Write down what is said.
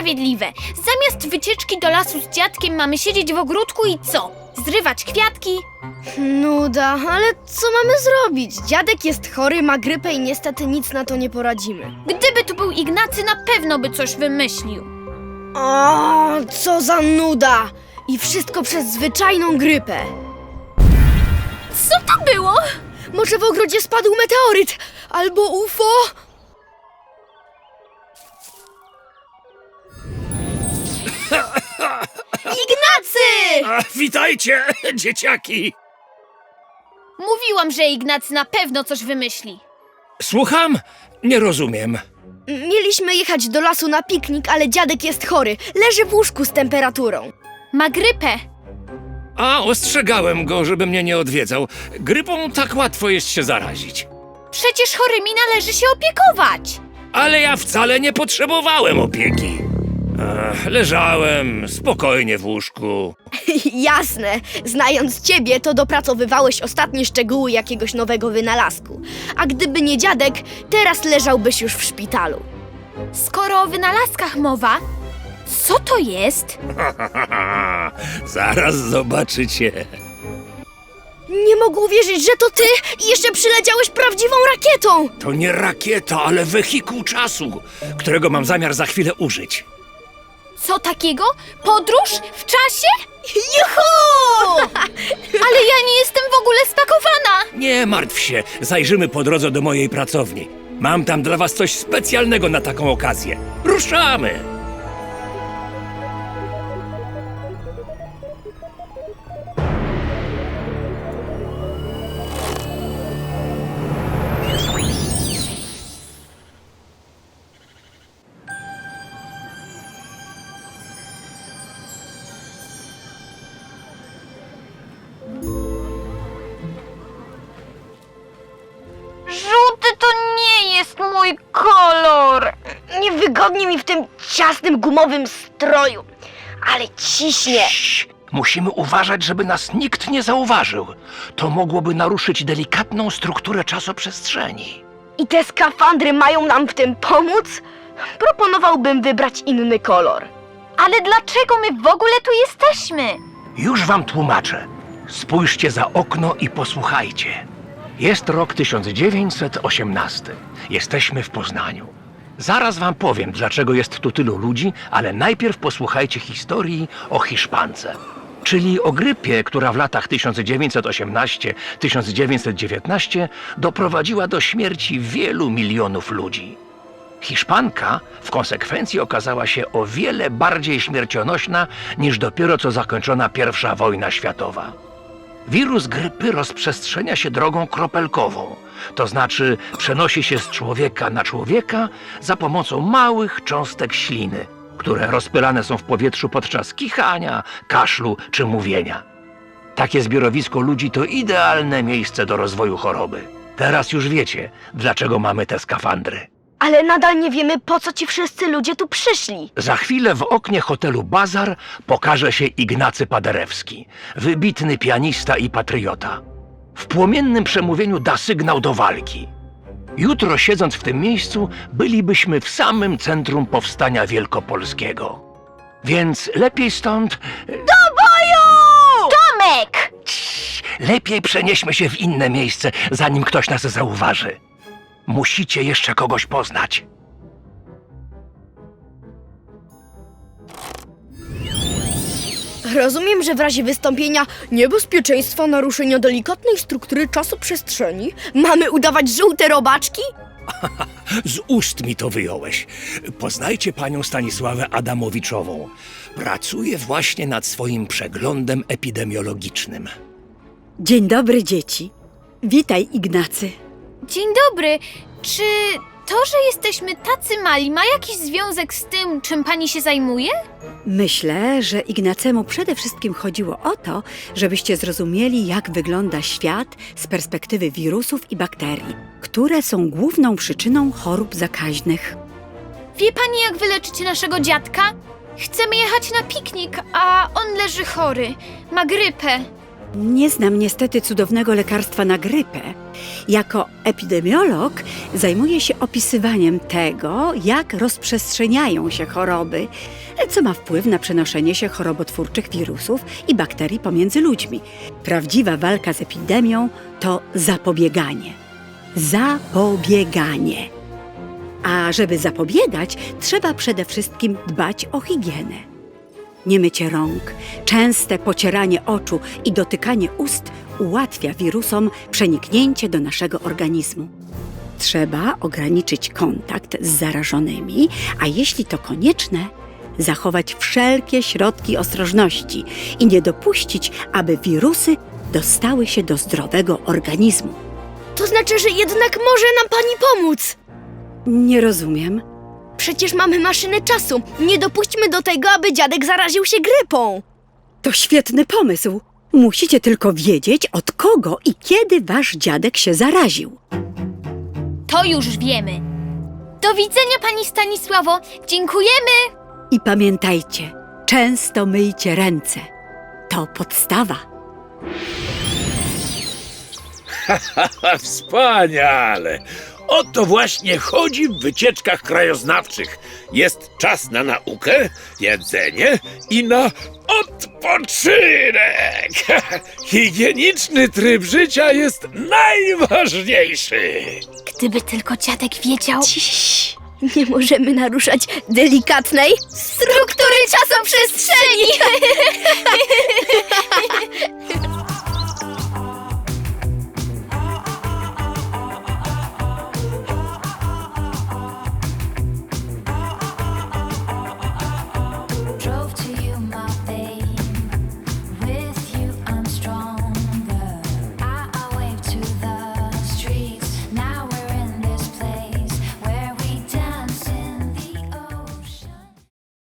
niesprawiedliwe. Zamiast wycieczki do lasu z dziadkiem mamy siedzieć w ogródku i co? Zrywać kwiatki? Nuda, ale co mamy zrobić? Dziadek jest chory, ma grypę i niestety nic na to nie poradzimy. Gdyby tu był Ignacy, na pewno by coś wymyślił. O, co za nuda! I wszystko przez zwyczajną grypę. Co to było? Może w ogrodzie spadł meteoryt albo UFO? Witajcie, dzieciaki! Mówiłam, że Ignacy na pewno coś wymyśli. Słucham? Nie rozumiem. Mieliśmy jechać do lasu na piknik, ale dziadek jest chory. Leży w łóżku z temperaturą. Ma grypę. A, ostrzegałem go, żeby mnie nie odwiedzał. Grypą tak łatwo jest się zarazić. Przecież chorymi należy się opiekować. Ale ja wcale nie potrzebowałem opieki. Ach, leżałem spokojnie w łóżku. Jasne, znając ciebie, to dopracowywałeś ostatnie szczegóły jakiegoś nowego wynalazku. A gdyby nie dziadek, teraz leżałbyś już w szpitalu. Skoro o wynalazkach mowa, co to jest? Zaraz zobaczycie. Nie mogę uwierzyć, że to ty i jeszcze przyleciałeś prawdziwą rakietą! To nie rakieta, ale wehikuł czasu, którego mam zamiar za chwilę użyć. Co takiego? Podróż? W czasie? Juhu! Ale ja nie jestem w ogóle spakowana. Nie martw się, zajrzymy po drodze do mojej pracowni. Mam tam dla was coś specjalnego na taką okazję. Ruszamy! Mój kolor. Niewygodnie mi w tym ciasnym gumowym stroju, ale ciśnie. Musimy uważać, żeby nas nikt nie zauważył. To mogłoby naruszyć delikatną strukturę czasoprzestrzeni. I te skafandry mają nam w tym pomóc? Proponowałbym wybrać inny kolor. Ale dlaczego my w ogóle tu jesteśmy? Już wam tłumaczę. Spójrzcie za okno i posłuchajcie. Jest rok 1918. Jesteśmy w Poznaniu. Zaraz wam powiem, dlaczego jest tu tylu ludzi, ale najpierw posłuchajcie historii o Hiszpance. Czyli o grypie, która w latach 1918-1919 doprowadziła do śmierci wielu milionów ludzi. Hiszpanka w konsekwencji okazała się o wiele bardziej śmiercionośna niż dopiero co zakończona pierwsza wojna światowa. Wirus grypy rozprzestrzenia się drogą kropelkową, to znaczy przenosi się z człowieka na człowieka za pomocą małych cząstek śliny, które rozpylane są w powietrzu podczas kichania, kaszlu czy mówienia. Takie zbiorowisko ludzi to idealne miejsce do rozwoju choroby. Teraz już wiecie, dlaczego mamy te skafandry. Ale nadal nie wiemy, po co ci wszyscy ludzie tu przyszli. Za chwilę w oknie hotelu Bazar pokaże się Ignacy Paderewski, wybitny pianista i patriota. W płomiennym przemówieniu da sygnał do walki. Jutro, siedząc w tym miejscu, bylibyśmy w samym centrum powstania wielkopolskiego. Więc lepiej stąd. Tomek! Lepiej przenieśmy się w inne miejsce, zanim ktoś nas zauważy. Musicie jeszcze kogoś poznać. Rozumiem, że w razie wystąpienia niebezpieczeństwa naruszenia delikatnej struktury czasu-przestrzeni mamy udawać żółte robaczki? Z ust mi to wyjąłeś. Poznajcie panią Stanisławę Adamowiczową. Pracuje właśnie nad swoim przeglądem epidemiologicznym. Dzień dobry, dzieci. Witaj, Ignacy. Dzień dobry. Czy to, że jesteśmy tacy mali, ma jakiś związek z tym, czym pani się zajmuje? Myślę, że Ignacemu przede wszystkim chodziło o to, żebyście zrozumieli, jak wygląda świat z perspektywy wirusów i bakterii, które są główną przyczyną chorób zakaźnych. Wie pani, jak wyleczyć naszego dziadka? Chcemy jechać na piknik, a on leży chory. Ma grypę. Nie znam niestety cudownego lekarstwa na grypę. Jako epidemiolog zajmuję się opisywaniem tego, jak rozprzestrzeniają się choroby, co ma wpływ na przenoszenie się chorobotwórczych wirusów i bakterii pomiędzy ludźmi. Prawdziwa walka z epidemią to zapobieganie. Zapobieganie. A żeby zapobiegać, trzeba przede wszystkim dbać o higienę. Niemycie rąk, częste pocieranie oczu i dotykanie ust ułatwia wirusom przeniknięcie do naszego organizmu. Trzeba ograniczyć kontakt z zarażonymi, a jeśli to konieczne, zachować wszelkie środki ostrożności i nie dopuścić, aby wirusy dostały się do zdrowego organizmu. To znaczy, że jednak może nam pani pomóc. Nie rozumiem. Przecież mamy maszynę czasu. Nie dopuśćmy do tego, aby dziadek zaraził się grypą. To świetny pomysł. Musicie tylko wiedzieć, od kogo i kiedy wasz dziadek się zaraził. To już wiemy. Do widzenia, pani Stanisławo. Dziękujemy. I pamiętajcie, często myjcie ręce. To podstawa. Wspaniale! O to właśnie chodzi w wycieczkach krajoznawczych. Jest czas na naukę, jedzenie i na odpoczynek. Higieniczny tryb życia jest najważniejszy. Gdyby tylko dziadek wiedział. Ciii. Nie możemy naruszać delikatnej Struktury czasoprzestrzeni!